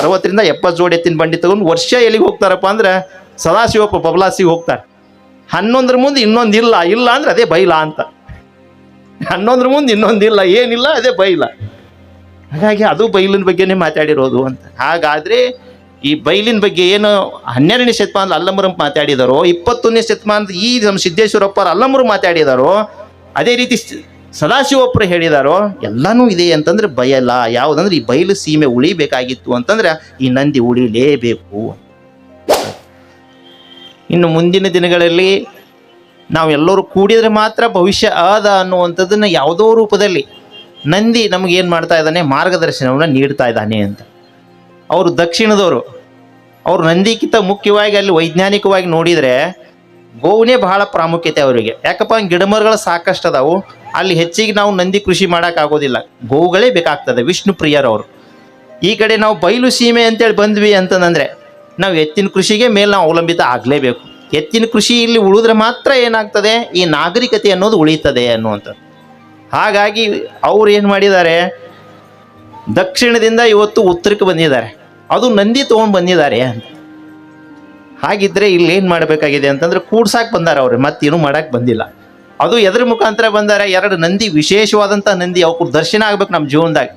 ಅರವತ್ತರಿಂದ ಎಪ್ಪತ್ತು ಜೋಡಿ ಎತ್ತಿನ ಬಂಡಿ ತಗೊಂಡು ವರ್ಷ ಎಲ್ಲಿಗೆ ಹೋಗ್ತಾರಪ್ಪ ಅಂದ್ರೆ ಸದಾಶಿವಪ್ಪ ಬಬಲಾಸಿಗೆ ಹೋಗ್ತಾರೆ. ಹನ್ನೊಂದರ ಮುಂದೆ ಇನ್ನೊಂದು ಇಲ್ಲ ಅಂದ್ರೆ ಅದೇ ಬೈಲ ಅಂತ. ಹನ್ನೊಂದರ ಮುಂದೆ ಇನ್ನೊಂದು ಇಲ್ಲ, ಏನಿಲ್ಲ, ಅದೇ ಬೈಲ. ಹಾಗಾಗಿ ಅದು ಬೈಲಿನ ಬಗ್ಗೆನೇ ಮಾತಾಡಿರೋದು ಅಂತ. ಹಾಗಾದ್ರೆ ಈ ಬೈಲಿನ ಬಗ್ಗೆ ಏನು ಹನ್ನೆರಡನೇ ಶತಮಾನದ ಅಲ್ಲಮರು ಮಾತಾಡಿದಾರೋ, ಇಪ್ಪತ್ತೊಂದನೇ ಶತಮಾನದ ಈ ನಮ್ಮ ಸಿದ್ದೇಶ್ವರಪ್ಪ ಅಲ್ಲಮರು ಮಾತಾಡಿದಾರೋ, ಅದೇ ರೀತಿ ಸದಾಶಿವಪ್ಪರು ಹೇಳಿದಾರೋ, ಎಲ್ಲನೂ ಇದೆ ಅಂತಂದ್ರೆ ಬಯಲ ಯಾವುದಂದ್ರೆ ಈ ಬಯಲು ಸೀಮೆ ಉಳಿಬೇಕಾಗಿತ್ತು ಅಂತಂದ್ರೆ ಈ ನಂದಿ ಉಳಿಲೇಬೇಕು. ಇನ್ನು ಮುಂದಿನ ದಿನಗಳಲ್ಲಿ ನಾವೆಲ್ಲರೂ ಕೂಡಿದ್ರೆ ಮಾತ್ರ ಭವಿಷ್ಯ ಅದ ಅನ್ನುವಂಥದ್ದನ್ನ ಯಾವುದೋ ರೂಪದಲ್ಲಿ ನಂದಿ ನಮಗೆ ಏನು ಮಾಡ್ತಾ ಇದ್ದಾನೆ, ಮಾರ್ಗದರ್ಶನವನ್ನು ನೀಡ್ತಾ ಇದ್ದಾನೆ ಅಂತ. ಅವರು ದಕ್ಷಿಣದವರು, ಅವರು ನಂದಿಗಿಂತ ಮುಖ್ಯವಾಗಿ ಅಲ್ಲಿ ವೈಜ್ಞಾನಿಕವಾಗಿ ನೋಡಿದರೆ ಗೋವನೇ ಬಹಳ ಪ್ರಾಮುಖ್ಯತೆ ಅವರಿಗೆ. ಯಾಕಪ್ಪ, ಗಿಡಮರಗಳು ಸಾಕಷ್ಟು ಅದಾವು. ಅಲ್ಲಿ ಹೆಚ್ಚಿಗೆ ನಾವು ನಂದಿ ಕೃಷಿ ಮಾಡೋಕ್ಕಾಗೋದಿಲ್ಲ ಗೋವುಗಳೇ ಬೇಕಾಗ್ತದೆ, ವಿಷ್ಣು ಪ್ರಿಯರವರು ಈ ಕಡೆ ನಾವು ಬಯಲು ಸೀಮೆ ಅಂತೇಳಿ ಬಂದ್ವಿ ಅಂತಂದ್ರೆ ನಾವು ಎತ್ತಿನ ಕೃಷಿಗೆ ಮೇಲೆ ನಾವು ಅವಲಂಬಿತ ಆಗಲೇಬೇಕು. ಎತ್ತಿನ ಕೃಷಿ ಇಲ್ಲಿ ಉಳಿದ್ರೆ ಮಾತ್ರ ಏನಾಗ್ತದೆ? ಈ ನಾಗರಿಕತೆ ಅನ್ನೋದು ಉಳಿತದೆ ಅನ್ನುವಂಥದ್ದು. ಹಾಗಾಗಿ ಅವ್ರು ಏನು ಮಾಡಿದ್ದಾರೆ? ದಕ್ಷಿಣದಿಂದ ಇವತ್ತು ಉತ್ತರಕ್ಕೆ ಬಂದಿದ್ದಾರೆ. ಅದು ನಂದಿ ತೊಗೊಂಡು ಬಂದಿದ್ದಾರೆ ಅಂತ. ಹಾಗಿದ್ರೆ ಇಲ್ಲಿ ಏನು ಮಾಡಬೇಕಾಗಿದೆ ಅಂತಂದ್ರೆ ಕೂಡ್ಸಾಕ್ ಬಂದಾರ ಅವ್ರು, ಮತ್ತೇನು ಮಾಡಕ್ಕೆ ಬಂದಿಲ್ಲ. ಅದು ಎದ್ರ ಮುಖಾಂತರ ಬಂದಾರೆ. ಎರಡು ನಂದಿ ವಿಶೇಷವಾದಂಥ ನಂದಿ ಅವ್ರ ದರ್ಶನ ಆಗ್ಬೇಕು ನಮ್ಮ ಜೀವನದಾಗ.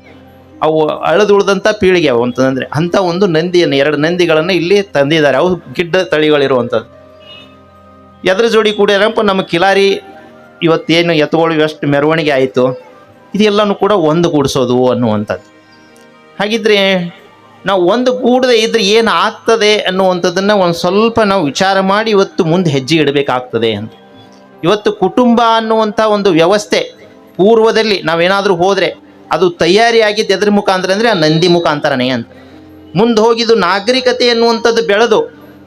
ಅವು ಅಳದುಳಿದಂಥ ಪೀಳಿಗೆ ಅವು ಅಂತಂದರೆ ಅಂಥ ಒಂದು ನಂದಿಯನ್ನು, ಎರಡು ನಂದಿಗಳನ್ನು ಇಲ್ಲಿ ತಂದಿದ್ದಾರೆ. ಅವು ಗಿಡ್ಡ ತಳಿಗಳಿರುವಂಥದ್ದು. ಎದ್ರ ಜೋಡಿ ಕೂಡ್ಯಾರಪ್ಪ ನಮ್ಮ ಕಿಲಾರಿ ಇವತ್ತೇನು ಎತ್ತುಗಳು ಎಷ್ಟು ಮೆರವಣಿಗೆ ಆಯಿತು. ಇದೆಲ್ಲನೂ ಕೂಡ ಒಂದು ಕೂಡಿಸೋದು ಅನ್ನುವಂಥದ್ದು. ಹಾಗಿದ್ರೆ ನಾವು ಒಂದು ಕೂಡದೆ ಇದ್ರೆ ಏನು ಆಗ್ತದೆ ಅನ್ನುವಂಥದ್ದನ್ನು ಒಂದು ಸ್ವಲ್ಪ ನಾವು ವಿಚಾರ ಮಾಡಿ ಇವತ್ತು ಮುಂದೆ ಹೆಜ್ಜೆ ಇಡಬೇಕಾಗ್ತದೆ ಅಂತ. ಇವತ್ತು ಕುಟುಂಬ ಅನ್ನುವಂಥ ಒಂದು ವ್ಯವಸ್ಥೆ ಪೂರ್ವದಲ್ಲಿ ನಾವೇನಾದರೂ ಹೋದರೆ ಅದು ತಯಾರಿಯಾಗಿದ್ದು ಎದ್ರ ಮುಖಾಂತರ ಅಂದರೆ ಆ ನಂದಿ ಮುಖಾಂತರನೇ ಅಂತ. ಮುಂದೆ ಹೋಗಿದ್ದು ನಾಗರಿಕತೆ ಅನ್ನುವಂಥದ್ದು ಬೆಳೆದು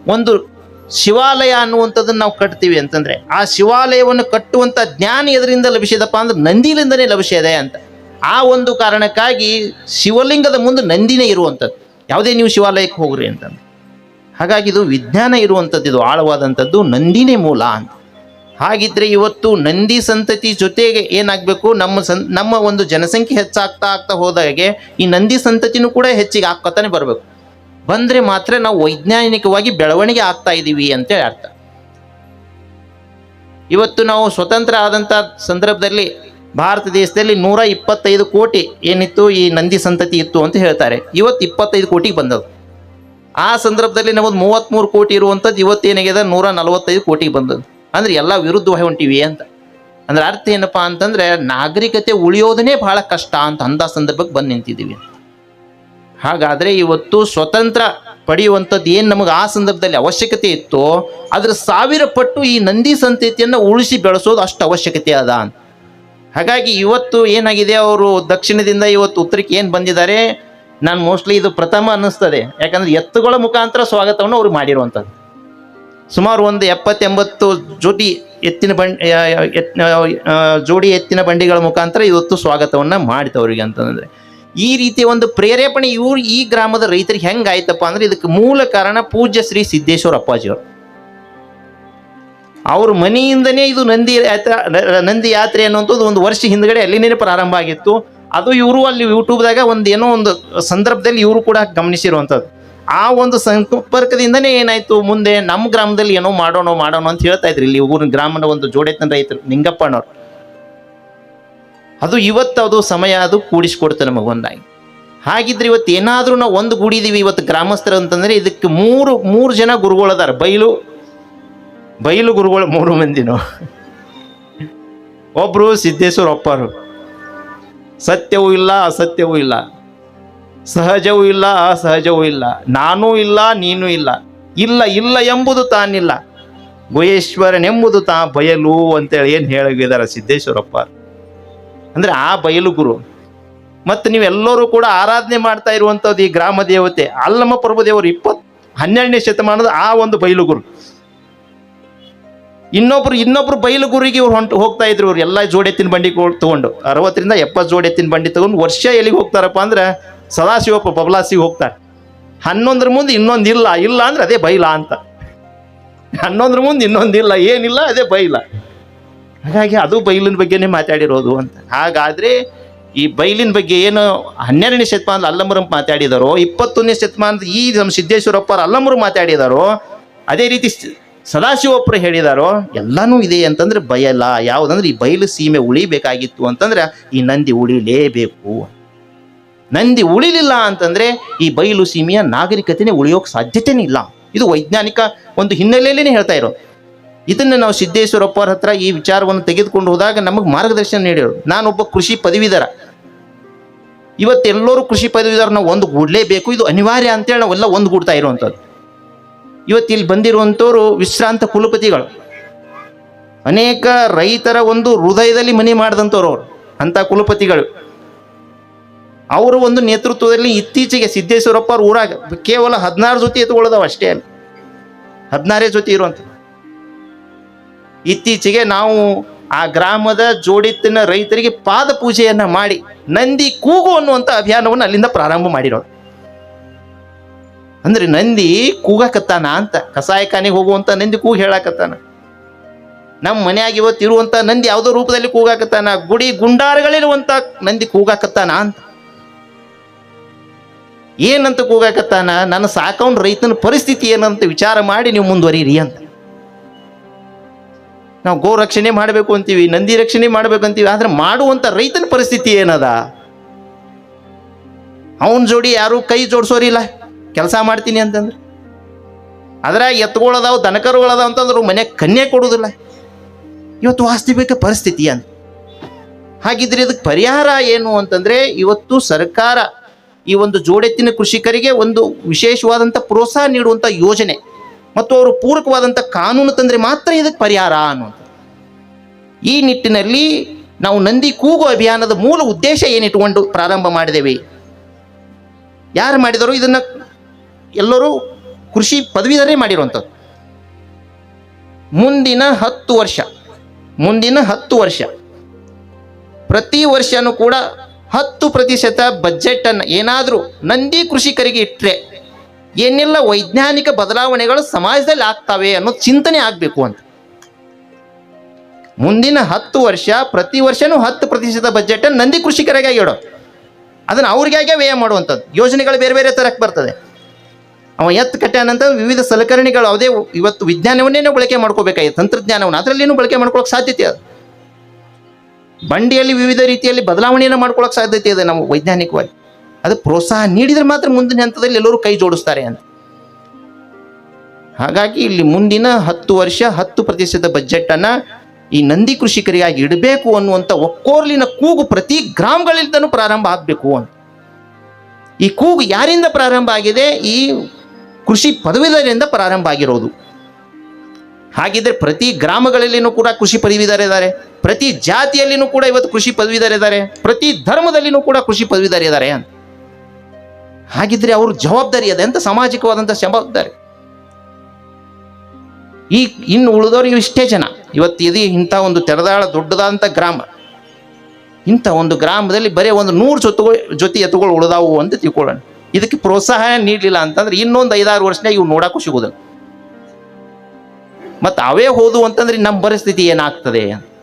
ಒಂದು ಶಿವಾಲಯ ಅನ್ನುವಂಥದ್ದನ್ನು ನಾವು ಕಟ್ತೀವಿ ಅಂತಂದರೆ ಆ ಶಿವಾಲಯವನ್ನು ಕಟ್ಟುವಂಥ ಜ್ಞಾನ ಎದರಿಂದ ಲಭಿಸಿದಪ್ಪ ಅಂದ್ರೆ ನಂದಿಲಿಂದನೇ ಲಭಿಸಿದೆ ಅಂತ. ಆ ಒಂದು ಕಾರಣಕ್ಕಾಗಿ ಶಿವಲಿಂಗದ ಮುಂದೆ ನಂದಿನೇ ಇರುವಂಥದ್ದು. ಯಾವುದೇ ನೀವು ಶಿವಾಲಯಕ್ಕೆ ಹೋಗ್ರಿ ಅಂತಂದ್ರೆ. ಹಾಗಾಗಿ ಇದು ವಿಜ್ಞಾನ ಇರುವಂಥದ್ದು, ಇದು ಆಳವಾದಂಥದ್ದು ನಂದಿನೇ ಮೂಲ ಅಂತ. ಹಾಗಿದ್ರೆ ಇವತ್ತು ನಂದಿ ಸಂತತಿ ಜೊತೆಗೆ ಏನಾಗಬೇಕು? ನಮ್ಮ ಸಂ, ನಮ್ಮ ಒಂದು ಜನಸಂಖ್ಯೆ ಹೆಚ್ಚಾಗ್ತಾ ಆಗ್ತಾ ಹೋದಾಗೆ ಈ ನಂದಿ ಸಂತತಿನೂ ಕೂಡ ಹೆಚ್ಚಿಗೆ ಆಗ್ಕೊತಾನೆ ಬರಬೇಕು. ಬಂದರೆ ಮಾತ್ರ ನಾವು ವೈಜ್ಞಾನಿಕವಾಗಿ ಬೆಳವಣಿಗೆ ಆಗ್ತಾ ಇದ್ದೀವಿ ಅಂತೇಳಿ ಅರ್ಥ. ಇವತ್ತು ನಾವು ಸ್ವತಂತ್ರ ಆದಂಥ ಸಂದರ್ಭದಲ್ಲಿ ಭಾರತ ದೇಶದಲ್ಲಿ ನೂರ ಇಪ್ಪತ್ತೈದು ಕೋಟಿ ಏನಿತ್ತು ಈ ನಂದಿ ಸಂತತಿ ಇತ್ತು ಅಂತ ಹೇಳ್ತಾರೆ. ಇವತ್ತು ಇಪ್ಪತ್ತೈದು ಕೋಟಿಗೆ ಬಂದದ್ದು. ಆ ಸಂದರ್ಭದಲ್ಲಿ ನಮ್ಮದು ಮೂವತ್ತ್ಮೂರು ಕೋಟಿ ಇರುವಂಥದ್ದು ಇವತ್ತೇನಾಗಿದೆ? ನೂರ ನಲವತ್ತೈದು ಕೋಟಿಗೆ ಬಂದದ್ದು. ಅಂದ್ರೆ ಎಲ್ಲ ವಿರುದ್ಧವಾಗಿ ಹೊಂಟಿವಿ ಅಂತ. ಅಂದ್ರೆ ಅರ್ಥ ಏನಪ್ಪಾ ಅಂತಂದ್ರೆ ನಾಗರಿಕತೆ ಉಳಿಯೋದನ್ನೇ ಬಹಳ ಕಷ್ಟ ಅಂತ ಅಂದ ಸಂದರ್ಭಕ್ಕೆ ಬಂದು ನಿಂತಿದ್ದೀವಿ ಹಾಗಾದ್ರೆ ಇವತ್ತು ಸ್ವತಂತ್ರ ಪಡೆಯುವಂಥದ್ದು ಏನು ನಮಗೆ ಆ ಸಂದರ್ಭದಲ್ಲಿ ಅವಶ್ಯಕತೆ ಇತ್ತೋ ಅದ್ರ ಸಾವಿರ ಪಟ್ಟು ಈ ನಂದಿ ಸಂತತಿಯನ್ನು ಉಳಿಸಿ ಬೆಳೆಸೋದು ಅಷ್ಟು ಅವಶ್ಯಕತೆ ಅದ ಅಂತ. ಹಾಗಾಗಿ ಇವತ್ತು ಏನಾಗಿದೆ ಅವರು ದಕ್ಷಿಣದಿಂದ ಇವತ್ತು ಉತ್ತರಕ್ಕೆ ಏನು ಬಂದಿದ್ದಾರೆ, ನಾನು ಮೋಸ್ಟ್ಲಿ ಇದು ಪ್ರಥಮ ಅನ್ನಿಸ್ತದೆ. ಯಾಕಂದ್ರೆ ಎತ್ತುಗಳ ಮುಖಾಂತರ ಸ್ವಾಗತವನ್ನು ಅವರು ಮಾಡಿರುವಂಥದ್ದು. ಸುಮಾರು ಒಂದು ಎಪ್ಪತ್ತೆಂಬತ್ತು ಜೋಡಿ ಎತ್ತಿನ ಬಂಡಿ ಜೋಡಿ ಎತ್ತಿನ ಬಂಡಿಗಳ ಮುಖಾಂತರ ಇವತ್ತು ಸ್ವಾಗತವನ್ನು ಮಾಡಿತವ್ರಿಗೆ ಅಂತಂದ್ರೆ. ಈ ರೀತಿಯ ಒಂದು ಪ್ರೇರೇಪಣೆ ಇವರು ಈ ಗ್ರಾಮದ ರೈತರಿಗೆ ಹೆಂಗೆ ಆಯ್ತಪ್ಪ ಅಂದ್ರೆ ಇದಕ್ಕೆ ಮೂಲ ಕಾರಣ ಪೂಜ್ಯ ಶ್ರೀ ಸಿದ್ದೇಶ್ವರ ಅಪ್ಪಾಜಿಯವರು. ಅವ್ರ ಮನೆಯಿಂದನೇ ಇದು ನಂದಿ ಯಾತ್ರೆ ನಂದಿ ಯಾತ್ರೆ ಅನ್ನುವಂಥದ್ದು ಒಂದು ವರ್ಷ ಹಿಂದ್ಗಡೆ ಅಲ್ಲಿನೇ ಪ್ರಾರಂಭ ಆಗಿತ್ತು. ಅದು ಇವರು ಅಲ್ಲಿ ಯೂಟ್ಯೂಬ್ದಾಗ ಒಂದು ಏನೋ ಒಂದು ಸಂದರ್ಭದಲ್ಲಿ ಇವರು ಕೂಡ ಗಮನಿಸಿರುವಂಥದ್ದು. ಆ ಒಂದು ಸಂಪರ್ಕದಿಂದನೇ ಏನಾಯ್ತು? ಮುಂದೆ ನಮ್ಮ ಗ್ರಾಮದಲ್ಲಿ ಏನೋ ಮಾಡೋಣ ಮಾಡೋಣ ಅಂತ ಹೇಳ್ತಾ ಇದ್ರು. ಇಲ್ಲಿ ಊರಿನ ಗ್ರಾಮದ ಒಂದು ಜೋಡೆತನ ರೈತರು, ನಿಂಗಪ್ಪನವ್ರು. ಅದು ಇವತ್ತು ಅದು ಸಮಯ ಅದು ಕೂಡಿಸ್ಕೊಡ್ತಾರೆ ನಮಗೆ ಒಂದಾಗಿ. ಹಾಗಿದ್ರೆ ಇವತ್ತು ಏನಾದರೂ ನಾವು ಒಂದು ಗೂಡಿದೀವಿ ಇವತ್ತು ಗ್ರಾಮಸ್ಥರು ಅಂತಂದ್ರೆ ಇದಕ್ಕೆ ಮೂರು ಮೂರು ಜನ ಗುರುಗಳು ಅದಾರ. ಬೈಲು ಬೈಲು ಗುರುಗಳು ಮೂರು ಮಂದಿನೋ ಒಬ್ರು ಸಿದ್ದೇಶ್ವರ ಒಪ್ಪರು ಸತ್ಯವೂ ಇಲ್ಲ, ಅಸತ್ಯವೂ ಇಲ್ಲ. ಸಹಜವೂ ಇಲ್ಲ, ಅಸಹಜವೂ ಇಲ್ಲ. ನಾನೂ ಇಲ್ಲ, ನೀನೂ ಇಲ್ಲ. ಇಲ್ಲ ಇಲ್ಲ ಎಂಬುದು ತಾನಿಲ್ಲ. ಗುಹೇಶ್ವರನೆಂಬುದು ತಾ ಬಯಲು ಅಂತೇಳಿ ಏನು ಹೇಳಿದ್ದಾರೆ ಸಿದ್ದೇಶ್ವರಪ್ಪ ಅಂದರೆ ಆ ಬಯಲು ಗುರು. ಮತ್ತು ನೀವೆಲ್ಲರೂ ಕೂಡ ಆರಾಧನೆ ಮಾಡ್ತಾ ಇರುವಂಥದ್ದು ಈ ಗ್ರಾಮ ದೇವತೆ. ಅಲ್ಲಮ್ಮ ಪ್ರಭುದೇವರು ಇಪ್ಪತ್ತು ಹನ್ನೆರಡನೇ ಶತಮಾನದ ಆ ಒಂದು ಬಯಲು ಗುರು. ಇನ್ನೊಬ್ರು ಇನ್ನೊಬ್ರು ಬಯಲು ಗುರಿಗೆ ಇವ್ರು ಹೊಂಟು ಹೋಗ್ತಾ ಇದ್ರು. ಇವ್ರು ಎಲ್ಲ ಜೋಡೆತ್ತಿನ ಬಂಡಿ ತಗೊಂಡು. ಅರವತ್ತರಿಂದ ಎಪ್ಪತ್ತು ಜೋಡೆತ್ತಿನ ಬಂಡಿ ತಗೊಂಡು ವರ್ಷ ಎಲ್ಲಿಗೆ ಹೋಗ್ತಾರಪ್ಪ ಅಂದ್ರೆ ಸದಾಶಿವಪ್ಪ ಬಬಲಾಸಿಗೆ ಹೋಗ್ತಾರೆ ಹನ್ನೊಂದರ ಮುಂದೆ ಇನ್ನೊಂದು ಇಲ್ಲ ಇಲ್ಲ ಅಂದ್ರೆ ಅದೇ ಬೈಲ ಅಂತ. ಹನ್ನೊಂದರ ಮುಂದೆ ಇನ್ನೊಂದಿಲ್ಲ ಏನಿಲ್ಲ, ಅದೇ ಬೈಲ. ಹಾಗಾಗಿ ಅದು ಬೈಲಿನ ಬಗ್ಗೆನೇ ಮಾತಾಡಿರೋದು ಅಂತ. ಹಾಗಾದ್ರೆ ಈ ಬೈಲಿನ ಬಗ್ಗೆ ಏನು ಹನ್ನೆರಡನೇ ಶತಮಾನದ ಅಲ್ಲಮರು ಮಾತಾಡಿದಾರೋ, ಇಪ್ಪತ್ತೊಂದನೇ ಶತಮಾನದ ಈ ನಮ್ಮ ಸಿದ್ದೇಶ್ವರಪ್ಪ ಅಲ್ಲಮರು ಮಾತಾಡಿದಾರೋ, ಅದೇ ರೀತಿ ಸದಾಶಿವಪ್ಪರು ಹೇಳಿದಾರೋ, ಎಲ್ಲನೂ ಇದೆ ಅಂತಂದ್ರೆ ಬಯಲ. ಯಾವುದಂದ್ರೆ ಈ ಬಯಲು ಸೀಮೆ ಉಳಿಬೇಕಾಗಿತ್ತು ಅಂತಂದ್ರೆ ಈ ನಂದಿ ಉಳಿಲೇಬೇಕು. ನಂದಿ ಉಳಿಲಿಲ್ಲ ಅಂತಂದ್ರೆ ಈ ಬಯಲು ಸೀಮೆಯ ನಾಗರಿಕತೆನೇ ಉಳಿಯೋಕೆ ಸಾಧ್ಯತೆನೇ ಇಲ್ಲ. ಇದು ವೈಜ್ಞಾನಿಕ ಒಂದು ಹಿನ್ನೆಲೆಯಲ್ಲೇ ಹೇಳ್ತಾ ಇರೋ ಇದನ್ನ ನಾವು ಸಿದ್ದೇಶ್ವರಪ್ಪರ ಹತ್ರ ಈ ವಿಚಾರವನ್ನು ತೆಗೆದುಕೊಂಡು ಹೋದಾಗ ನಮಗೆ ಮಾರ್ಗದರ್ಶನ ನೀಡಿರು ನಾನೊಬ್ಬ ಕೃಷಿ ಪದವೀಧರ. ಇವತ್ತೆಲ್ಲರೂ ಕೃಷಿ ಪದವೀಧರ ನಾವು ಒಂದು ಗೂಡ್ಲೇಬೇಕು ಇದು ಅನಿವಾರ್ಯ ಅಂತೇಳಿ ನಾವೆಲ್ಲ ಒಂದು ಗೂಡ್ತಾ ಇರುವಂಥದ್ದು. ಇವತ್ತು ಇಲ್ಲಿ ಬಂದಿರುವಂಥವ್ರು ವಿಶ್ರಾಂತ ಕುಲಪತಿಗಳು. ಅನೇಕ ರೈತರ ಒಂದು ಹೃದಯದಲ್ಲಿ ಮನೆ ಮಾಡಿದಂಥವ್ರು ಅವರು. ಅಂಥ ಕುಲಪತಿಗಳು. ಅವರ ಒಂದು ನೇತೃತ್ವದಲ್ಲಿ ಇತ್ತೀಚೆಗೆ ಸಿದ್ದೇಶ್ವರಪ್ಪ ಅವ್ರ ಊರಾಗ ಕೇವಲ ಹದಿನಾರು ಜೊತೆ ಎತ್ತುಕೊಳ್ಳೋದವ ಅಷ್ಟೇ ಹದಿನಾರೇ ಜೊತೆ ಇರುವಂಥ ಇತ್ತೀಚೆಗೆ ನಾವು ಆ ಗ್ರಾಮದ ಜೋಡಿತ್ತಿನ ರೈತರಿಗೆ ಪಾದ ಪೂಜೆಯನ್ನ ಮಾಡಿ ನಂದಿ ಕೂಗು ಅನ್ನುವಂಥ ಅಭಿಯಾನವನ್ನು ಅಲ್ಲಿಂದ ಪ್ರಾರಂಭ ಮಾಡಿರೋದು. ಅಂದ್ರೆ ನಂದಿ ಕೂಗಾಕತ್ತಾನ ಅಂತ, ಕಸಾಯಖಾನೆಗೆ ಹೋಗುವಂತ ನಂದಿ ಕೂಗು ಹೇಳಾಕತ್ತಾನ. ನಮ್ಮ ಮನ್ಯಾಗ ಇವತ್ತು ಇರುವಂತ ನಂದಿ ಯಾವುದೋ ರೂಪದಲ್ಲಿ ಕೂಗಾಕತ್ತಾನ, ಗುಡಿ ಗುಂಡಾರಗಳಿರುವಂತ ನಂದಿ ಕೂಗಾಕತ್ತಾನ ಅಂತ. ಏನಂತ ಕೂಗಾಕತ್ತಾನ? ನನ್ನ ಸಾಕೊಂಡು ರೈತನ ಪರಿಸ್ಥಿತಿ ಏನಂತ ವಿಚಾರ ಮಾಡಿ ನೀವು ಮುಂದುವರಿಯಿರಿ ಅಂತ. ನಾವು ಗೋ ರಕ್ಷಣೆ ಮಾಡಬೇಕು ಅಂತೀವಿ, ನಂದಿ ರಕ್ಷಣೆ ಮಾಡಬೇಕು ಅಂತೀವಿ, ಆದ್ರೆ ಮಾಡುವಂತ ರೈತನ ಪರಿಸ್ಥಿತಿ ಏನದ? ಅವನ ಜೋಡಿ ಯಾರು ಕೈ ಜೋಡಿಸೋರಿಲ್ಲ. ಕೆಲಸ ಮಾಡ್ತೀನಿ ಅಂತಂದ್ರೆ. ಅದ್ರ ಎತ್ತುಗಳದಾವ್ ದನಕರುಗಳದಾವ ಅಂತಂದ್ರೆ ಮನೆ ಕನ್ಯೆ ಕೊಡುವುದಿಲ್ಲ ಇವತ್ತು ವಾಸ್ತವಿಕ ಪರಿಸ್ಥಿತಿ ಅಂತ. ಹಾಗಿದ್ರೆ ಇದಕ್ಕೆ ಪರಿಹಾರ ಏನು ಅಂತಂದ್ರೆ, ಇವತ್ತು ಸರ್ಕಾರ ಈ ಒಂದು ಜೋಡೆತ್ತಿನ ಕೃಷಿಕರಿಗೆ ಒಂದು ವಿಶೇಷವಾದಂಥ ಪ್ರೋತ್ಸಾಹ ನೀಡುವಂಥ ಯೋಜನೆ. ಮತ್ತು ಅವರು ಪೂರಕವಾದಂಥ ಕಾನೂನು ತಂದರೆ ಮಾತ್ರ ಇದಕ್ಕೆ ಪರಿಹಾರ ಅನ್ನುವಂಥ ಈ ನಿಟ್ಟಿನಲ್ಲಿ ನಾವು ನಂದಿ ಕೂಗು ಅಭಿಯಾನದ ಮೂಲ ಉದ್ದೇಶ ಏನಿಟ್ಟುಕೊಂಡು ಪ್ರಾರಂಭ ಮಾಡಿದ್ದೇವೆ. ಯಾರು ಮಾಡಿದರು ಇದನ್ನು ಎಲ್ಲರೂ ಕೃಷಿ ಪದವೀಧರೇ ಮಾಡಿರುವಂಥದ್ದು. ಮುಂದಿನ ಹತ್ತು ವರ್ಷ, ಮುಂದಿನ ಹತ್ತು ವರ್ಷ. ಪ್ರತಿ ವರ್ಷನೂ ಕೂಡ ಹತ್ತು ಪ್ರತಿಶತ ಬಜೆಟ್ ಅನ್ನು ಏನಾದರೂ ನಂದಿ ಕೃಷಿಕರಿಗೆ ಇಟ್ಟರೆ ಏನೆಲ್ಲ ವೈಜ್ಞಾನಿಕ ಬದಲಾವಣೆಗಳು ಸಮಾಜದಲ್ಲಿ ಆಗ್ತವೆ ಅನ್ನೋ ಚಿಂತನೆ ಆಗಬೇಕು ಅಂತ. ಮುಂದಿನ ಹತ್ತು ವರ್ಷ, ಪ್ರತಿ ವರ್ಷನೂ ಹತ್ತು ಪ್ರತಿಶತ ಬಜೆಟ್ ಅನ್ನು ನಂದಿ ಕೃಷಿಕರಿಗೆ ಇಡೋ ಅದನ್ನು ಅವ್ರಿಗಾಗೆ ವ್ಯಯ ಮಾಡುವಂಥದ್ದು. ಯೋಜನೆಗಳು ಬೇರೆ ಬೇರೆ ತರಕ್ಕೆ ಬರ್ತದೆ. ಅವ ಎತ್ತು ಕಟ್ಟಾನಂತ ವಿವಿಧ ಸಲಕರಣೆಗಳು ಅದೇ ಇವತ್ತು ವಿಜ್ಞಾನವನ್ನೇ ನಾವು ಬಳಕೆ ಮಾಡ್ಕೋಬೇಕಾಗಿದೆ ತಂತ್ರಜ್ಞಾನವನ್ನು. ಅದರಲ್ಲೇನು ಬಳಕೆ ಮಾಡ್ಕೊಳ್ಳೋಕೆ ಸಾಧ್ಯತೆ ಅದು. ಬಂಡಿಯಲ್ಲಿ ವಿವಿಧ ರೀತಿಯಲ್ಲಿ ಬದಲಾವಣೆಯನ್ನು ಮಾಡ್ಕೊಳ್ಳೋಕೆ ಸಾಧ್ಯತೆ ಇದೆ ನಾವು ವೈಜ್ಞಾನಿಕವಾಗಿ. ಅದು ಪ್ರೋತ್ಸಾಹ ನೀಡಿದರೆ ಮಾತ್ರ ಮುಂದಿನ ಹಂತದಲ್ಲಿ ಎಲ್ಲರೂ ಕೈ ಜೋಡಿಸ್ತಾರೆ ಅಂತ. ಹಾಗಾಗಿ ಇಲ್ಲಿ ಮುಂದಿನ ಹತ್ತು ವರ್ಷ, ಹತ್ತು ಪ್ರತಿಶತ ಬಜೆಟ್ ಅನ್ನ ಈ ನಂದಿ ಕೃಷಿಕರಿಗಾಗಿ ಇಡಬೇಕು ಅನ್ನುವಂಥ ಒಕ್ಕೋರ್ಲಿನ ಕೂಗು ಪ್ರತಿ ಗ್ರಾಮಗಳಿಂದನೂ ಪ್ರಾರಂಭ ಆಗಬೇಕು ಅಂತ. ಈ ಕೂಗು ಯಾರಿಂದ ಪ್ರಾರಂಭ ಆಗಿದೆ? ಈ ಕೃಷಿ ಪದವೀಧರಿಂದ ಪ್ರಾರಂಭ ಆಗಿರೋದು. ಹಾಗಿದ್ರೆ ಪ್ರತಿ ಗ್ರಾಮಗಳಲ್ಲಿನೂ ಕೂಡ ಕೃಷಿ ಪದವೀಧರಿದ್ದಾರೆ ಪ್ರತಿ ಜಾತಿಯಲ್ಲಿನೂ ಕೂಡ ಇವತ್ತು ಕೃಷಿ ಪದವೀಧರಿದ್ದಾರೆ. ಪ್ರತಿ ಧರ್ಮದಲ್ಲಿನೂ ಕೂಡ ಕೃಷಿ ಪದವೀಧರಿದ್ದಾರೆ ಅಂತ. ಹಾಗಿದ್ರೆ ಅವ್ರ ಜವಾಬ್ದಾರಿ ಅದೇ ಅಂತ ಸಾಮಾಜಿಕವಾದಂಥ ಜವಾಬ್ದಾರಿ. ಈ ಇನ್ನು ಉಳಿದವರು ಇಷ್ಟೇ ಜನ. ಇವತ್ತು ಇದು ಇಂಥ ಒಂದು ತೆರೆದಾಳ ದೊಡ್ಡದಾದಂಥ ಗ್ರಾಮ. ಇಂಥ ಒಂದು ಗ್ರಾಮದಲ್ಲಿ ಬರೀ ಒಂದು ನೂರು ಜೊತೆಗಳು ಜೊತೆ ಎತ್ತುಗಳು ಉಳಿದಾವು ಅಂತ ತಿಳ್ಕೊಳ್ಳೋಣ. ಇದಕ್ಕೆ ಪ್ರೋತ್ಸಾಹ ನೀಡಲಿಲ್ಲ ಅಂತಂದ್ರೆ ಇನ್ನೊಂದು ಐದಾರು ವರ್ಷನೇ ಇವು ನೋಡಕ್ಕೂ ಸಿಗೋದಿಲ್ಲ ಮತ್ತು ಅವೇ ಹೋದು ಅಂತಂದ್ರೆ ನಮ್ಮ ಪರಿಸ್ಥಿತಿ ಏನಾಗ್ತದೆ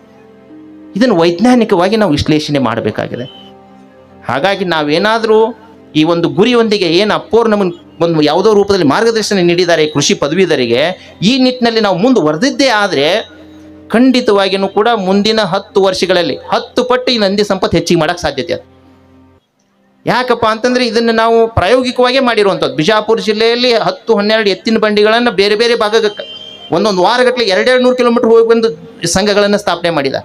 ಇದನ್ನು ವೈಜ್ಞಾನಿಕವಾಗಿ ನಾವು ವಿಶ್ಲೇಷಣೆ ಮಾಡಬೇಕಾಗಿದೆ. ಹಾಗಾಗಿ ನಾವೇನಾದರೂ ಈ ಒಂದು ಗುರಿಯೊಂದಿಗೆ ಏನು ಅಪ್ಪೋರ್ ಒಂದು ಯಾವುದೋ ರೂಪದಲ್ಲಿ ಮಾರ್ಗದರ್ಶನ ನೀಡಿದ್ದಾರೆ ಕೃಷಿ ಪದವೀಧರಿಗೆ, ಈ ನಿಟ್ಟಿನಲ್ಲಿ ನಾವು ಮುಂದುವರೆದಿದ್ದೇ ಆದರೆ ಖಂಡಿತವಾಗಿಯೂ ಕೂಡ ಮುಂದಿನ ಹತ್ತು ವರ್ಷಗಳಲ್ಲಿ ಹತ್ತು ಪಟ್ಟು ಈ ನಂದಿ ಸಂಪತ್ತು ಹೆಚ್ಚಿಗೆ ಮಾಡಕ್ಕೆ ಸಾಧ್ಯತೆ ಅದು. ಯಾಕಪ್ಪ ಅಂತಂದ್ರೆ ಇದನ್ನು ನಾವು ಪ್ರಾಯೋಗಿಕವಾಗೇ ಮಾಡಿರುವಂಥದ್ದು. ಬಿಜಾಪುರ ಜಿಲ್ಲೆಯಲ್ಲಿ ಹತ್ತು ಹನ್ನೆರಡು ಎತ್ತಿನ ಬಂಡಿಗಳನ್ನು ಬೇರೆ ಬೇರೆ ಭಾಗಕ್ಕೆ ಒಂದೊಂದು ವಾರಗಟ್ಟಲೆ ಎರಡೆರಡು ನೂರು ಕಿಲೋಮೀಟರ್ ಹೋಗಿ ಬಂದು ಸಂಘಗಳನ್ನು ಸ್ಥಾಪನೆ ಮಾಡಿದ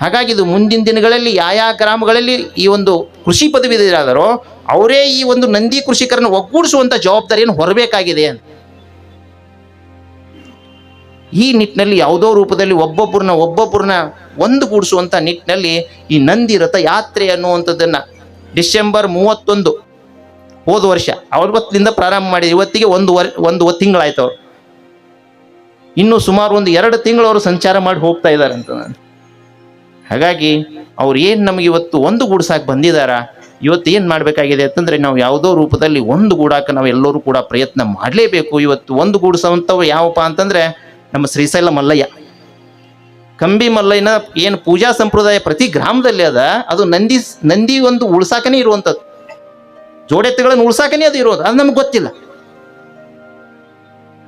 ಹಾಗಾಗಿ ಇದು ಮುಂದಿನ ದಿನಗಳಲ್ಲಿ ಯಾವ ಗ್ರಾಮಗಳಲ್ಲಿ ಈ ಒಂದು ಕೃಷಿ ಪದವೀಧರಾದರೋ ಅವರೇ ಈ ಒಂದು ನಂದಿ ಕೃಷಿಕರನ್ನು ಒಗ್ಗೂಡಿಸುವಂತ ಜವಾಬ್ದಾರಿಯನ್ನು ಹೊರಬೇಕಾಗಿದೆ ಅಂತ. ಈ ನಿಟ್ಟಿನಲ್ಲಿ ಯಾವುದೋ ರೂಪದಲ್ಲಿ ಒಬ್ಬೊಬ್ಬರನ್ನ ಒಬ್ಬೊಬ್ಬರನ್ನ ಒಂದುಗೂಡಿಸುವಂಥ ನಿಟ್ಟಿನಲ್ಲಿ ಈ ನಂದಿ ರಥ ಯಾತ್ರೆ ಅನ್ನುವಂಥದ್ದನ್ನ ಡಿಸೆಂಬರ್ ಮೂವತ್ತೊಂದು ಹೋದ ವರ್ಷ ಅವತ್ತಿಂದ ಪ್ರಾರಂಭ ಮಾಡಿ ಇವತ್ತಿಗೆ ಒಂದು ವರ್, ಒಂದು ತಿಂಗಳಾಯ್ತು ಅವರು. ಇನ್ನು ಸುಮಾರು ಒಂದು ಎರಡು ತಿಂಗಳು ಅವರು ಸಂಚಾರ ಮಾಡಿ ಹೋಗ್ತಾ ಇದ್ದಾರೆ ಅಂತ ನಾನು. ಹಾಗಾಗಿ ಅವ್ರು ಏನು ನಮಗೆ ಇವತ್ತು ಒಂದು ಗೂಡ್ಸಾಕ್ ಬಂದಿದಾರ? ಇವತ್ತು ಏನು ಮಾಡಬೇಕಾಗಿದೆ ಅಂತಂದ್ರೆ ನಾವು ಯಾವುದೋ ರೂಪದಲ್ಲಿ ಒಂದು ಗೂಡಾಕ ನಾವು ಎಲ್ಲರೂ ಕೂಡ ಪ್ರಯತ್ನ ಮಾಡಲೇಬೇಕು. ಇವತ್ತು ಒಂದು ಗೂಡಿಸೋವಂಥವು ಯಾವಪ್ಪ ಅಂತಂದರೆ ನಮ್ಮ ಶ್ರೀಶೈಲ ಮಲ್ಲಯ್ಯ. ಕಂಬಿ ಮಲ್ಲಯ್ಯನ ಏನು ಪೂಜಾ ಸಂಪ್ರದಾಯ ಪ್ರತಿ ಗ್ರಾಮದಲ್ಲಿ ಅದ, ಅದು ನಂದಿ ನಂದಿ ಒಂದು ಉಳ್ಸಾಕನೇ ಇರುವಂಥದ್ದು ಜೋಡೆತ್ತುಗಳನ್ನು ಉಳ್ಸಾಕನೇ ಅದು ಇರೋದು, ಅದು ನಮ್ಗೆ ಗೊತ್ತಿಲ್ಲ.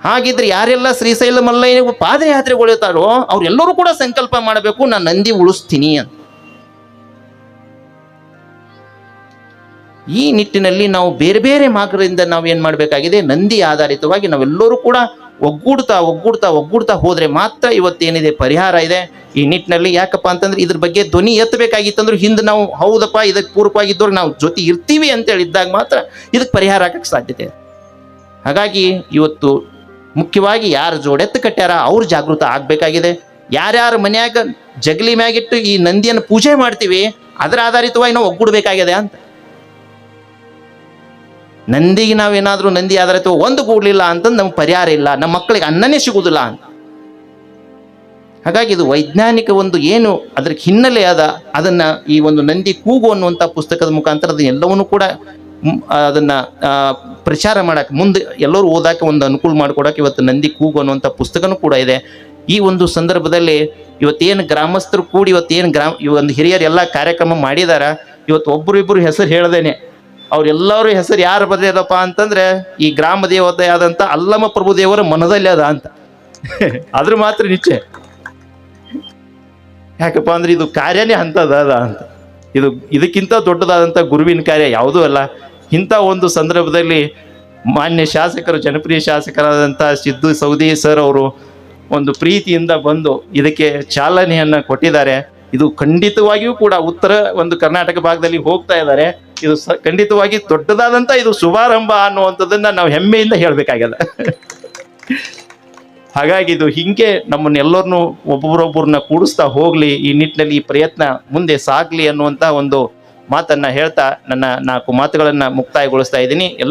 ಹಾಗಿದ್ರೆ ಯಾರೆಲ್ಲ ಶ್ರೀಶೈಲ ಮಲ್ಲಯ್ಯ ಪಾದಯಾತ್ರೆಗೊಳ್ಳುತ್ತಾರೋ ಅವರೆಲ್ಲರೂ ಕೂಡ ಸಂಕಲ್ಪ ಮಾಡಬೇಕು, ನಾನು ನಂದಿ ಉಳಿಸ್ತೀನಿ ಅಂತ. ಈ ನಿಟ್ಟಿನಲ್ಲಿ ನಾವು ಬೇರೆ ಬೇರೆ ಮಾರ್ಗದಿಂದ ನಾವು ಏನ್ ಮಾಡಬೇಕಾಗಿದೆ, ನಂದಿ ಆಧಾರಿತವಾಗಿ ನಾವೆಲ್ಲರೂ ಕೂಡ ಒಗ್ಗೂಡ್ತಾ ಒಗ್ಗೂಡ್ತಾ ಒಗ್ಗೂಡ್ತಾ ಹೋದ್ರೆ ಮಾತ್ರ ಇವತ್ತೇನಿದೆ ಪರಿಹಾರ ಇದೆ. ಈ ನಿಟ್ಟಿನಲ್ಲಿ ಯಾಕಪ್ಪ ಅಂತಂದ್ರೆ ಇದ್ರ ಬಗ್ಗೆ ಧ್ವನಿ ಎತ್ತಬೇಕಾಗಿತ್ತಂದ್ರೆ ಹಿಂದೆ ನಾವು ಹೌದಪ್ಪ, ಇದಕ್ಕೆ ಪೂರ್ವವಾಗಿದ್ದವ್ರು ನಾವು ಜೊತೆ ಇರ್ತೀವಿ ಅಂತ ಹೇಳಿದ್ದಾಗ ಮಾತ್ರ ಇದಕ್ಕೆ ಪರಿಹಾರ ಆಗಕ್ಕೆ ಸಾಧ್ಯತೆ. ಹಾಗಾಗಿ ಇವತ್ತು ಮುಖ್ಯವಾಗಿ ಯಾರು ಜೋಡೆತ್ತು ಕಟ್ಟ್ಯಾರ ಅವ್ರು ಜಾಗೃತ ಆಗ್ಬೇಕಾಗಿದೆ. ಯಾರ್ಯಾರ ಮನ್ಯಾಗ ಜಗಲಿ ಮ್ಯಾಗಿಟ್ಟು ಈ ನಂದಿಯನ್ನು ಪೂಜೆ ಮಾಡ್ತೀವಿ, ಅದರ ಆಧಾರಿತವಾಗಿ ನಾವು ಒಗ್ಗೂಡ್ಬೇಕಾಗಿದೆ ಅಂತ. ನಂದಿಗೆ ನಾವೇನಾದ್ರೂ ನಂದಿ ಆಧಾರಿತ ಒಂದು ಕೂಡಲಿಲ್ಲ ಅಂತಂದು ನಮ್ಗೆ ಪರಿಹಾರ ಇಲ್ಲ ನಮ್ಮ ಮಕ್ಕಳಿಗೆ ಅನ್ನನೇ ಸಿಗುವುದಿಲ್ಲ ಅಂತ. ಹಾಗಾಗಿ ಇದು ವೈಜ್ಞಾನಿಕ ಒಂದು ಏನು ಅದಕ್ಕೆ ಹಿನ್ನೆಲೆ ಅದ, ಅದನ್ನ ಈ ಒಂದು ನಂದಿ ಕೂಗು ಅನ್ನುವಂಥ ಪುಸ್ತಕದ ಮುಖಾಂತರ ಅದನ್ನೆಲ್ಲವನ್ನೂ ಕೂಡ ಅದನ್ನ ಪ್ರಚಾರ ಮಾಡೋಕ್ಕೆ ಮುಂದೆ ಎಲ್ಲರೂ ಓದಾಕ ಒಂದು ಅನುಕೂಲ ಮಾಡಿಕೊಡೋಕೆ ಇವತ್ತು ನಂದಿ ಕೂಗು ಅನ್ನುವಂಥ ಪುಸ್ತಕನೂ ಕೂಡ ಇದೆ. ಈ ಒಂದು ಸಂದರ್ಭದಲ್ಲಿ ಇವತ್ತೇನು ಗ್ರಾಮಸ್ಥರು ಕೂಡಿ ಇವತ್ತೇನು ಗ್ರಾಮ ಒಂದು ಹಿರಿಯರು ಎಲ್ಲ ಕಾರ್ಯಕ್ರಮ ಮಾಡಿದಾರ ಇವತ್ತು ಒಬ್ಬರಿಬ್ಬರು ಹೆಸರು ಹೇಳ್ದೇನೆ. ಅವರೆಲ್ಲರ ಹೆಸರು ಯಾರು ಬದಲಿದಪ್ಪ ಅಂತಂದ್ರೆ ಈ ಗ್ರಾಮ ದೇವತೆ ಆದಂಥ ಅಲ್ಲಮ ಪ್ರಭು ದೇವರ ಮನದಲ್ಲಿ ಅದ ಅಂತ. ಅದ್ರ ಮಾತ್ರ ನಿಶ್ಚಯ. ಯಾಕಪ್ಪ ಅಂದ್ರೆ ಇದು ಕಾರ್ಯನೇ ಅಂತದ ಅದ ಅಂತ. ಇದು ಇದಕ್ಕಿಂತ ದೊಡ್ಡದಾದಂಥ ಗುರುವಿನ ಕಾರ್ಯ ಯಾವುದೂ ಅಲ್ಲ. ಇಂಥ ಒಂದು ಸಂದರ್ಭದಲ್ಲಿ ಮಾನ್ಯ ಶಾಸಕರು, ಜನಪ್ರಿಯ ಶಾಸಕರಾದಂಥ ಸಿದ್ದು ಸೌದಿ ಸರ್ ಅವರು ಒಂದು ಪ್ರೀತಿಯಿಂದ ಬಂದು ಇದಕ್ಕೆ ಚಾಲನೆಯನ್ನು ಕೊಟ್ಟಿದ್ದಾರೆ. ಇದು ಖಂಡಿತವಾಗಿಯೂ ಕೂಡ ಉತ್ತರ ಒಂದು ಕರ್ನಾಟಕ ಭಾಗದಲ್ಲಿ ಹೋಗ್ತಾ ಇದ್ದಾರೆ. ಇದು ಖಂಡಿತವಾಗಿ ದೊಡ್ಡದಾದಂಥ ಇದು ಶುಭಾರಂಭ ಅನ್ನುವಂಥದ್ದನ್ನು ನಾವು ಹೆಮ್ಮೆಯಿಂದ ಹೇಳಬೇಕಾಗಿದೆ ಹಾಗಾಗಿ ಇದು ಹಿಂಗೆ ನಮ್ಮನ್ನೆಲ್ಲರನ್ನು ಒಬ್ಬೊಬ್ಬರೊಬ್ಬರನ್ನ ಕೂಡಿಸ್ತಾ ಹೋಗಲಿ, ಈ ನಿಟ್ಟಿನಲ್ಲಿ ಈ ಪ್ರಯತ್ನ ಮುಂದೆ ಸಾಗಲಿ ಅನ್ನುವಂಥ ಒಂದು ಮಾತನ್ನ ಹೇಳ್ತಾ ನನ್ನ ನಾಲ್ಕು ಮಾತುಗಳನ್ನ ಮುಕ್ತಾಯಗೊಳಿಸ್ತಾ ಇದ್ದೀನಿ. ಎಲ್ಲ